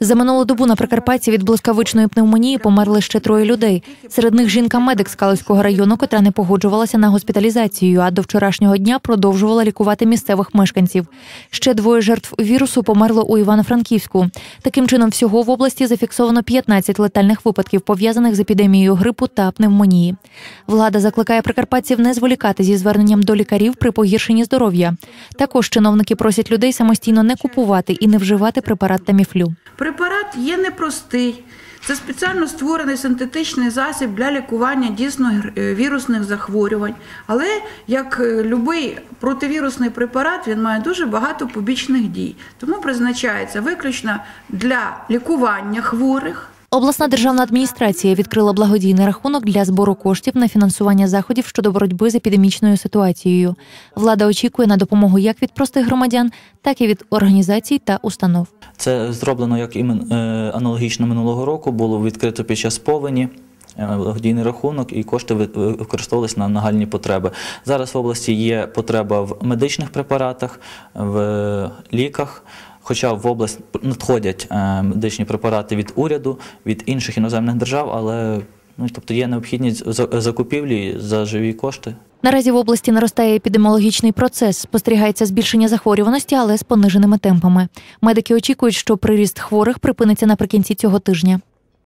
За минулу добу на Прикарпатті від блискавичної пневмонії померли ще троє людей. Серед них жінка-медик з Калузького району, котра не погоджувалася на госпіталізацію, а до вчорашнього дня продовжувала лікувати місцевих мешканців. Ще двоє жертв вірусу померло у Івано-Франківську. Таким чином, всього в області зафіксовано 15 летальних випадків, пов'язаних з епідемією грипу та пневмонії. Влада закликає прикарпатців не зволікати зі зверненням до лікарів при погіршенні здоров'я. Також чиновники просять людей самостійно не купувати і не вживати препарат таміфлю. Препарат є непростий. Це спеціально створений синтетичний засіб для лікування дійсно е, вірусних захворювань. Але як е, будь-який противірусний препарат, він має дуже багато побічних дій. Тому призначається виключно для лікування хворих. Обласна державна адміністрація відкрила благодійний рахунок для збору коштів на фінансування заходів щодо боротьби з епідемічною ситуацією. Влада очікує на допомогу як від простих громадян, так і від організацій та установ. Це зроблено як і е, аналогічно минулого року. Було відкрито під час повені. е, Благодійний рахунок і кошти ви- ви- використовувалися на нагальні потреби. Зараз в області є потреба в медичних препаратах, в ліках. Хоча в область надходять е, медичні препарати від уряду, від інших іноземних держав, але ну, тобто є необхідність за- закупівлі за живі кошти. Наразі в області наростає епідеміологічний процес. Спостерігається збільшення захворюваності, але з пониженими темпами. Медики очікують, що приріст хворих припиниться наприкінці цього тижня.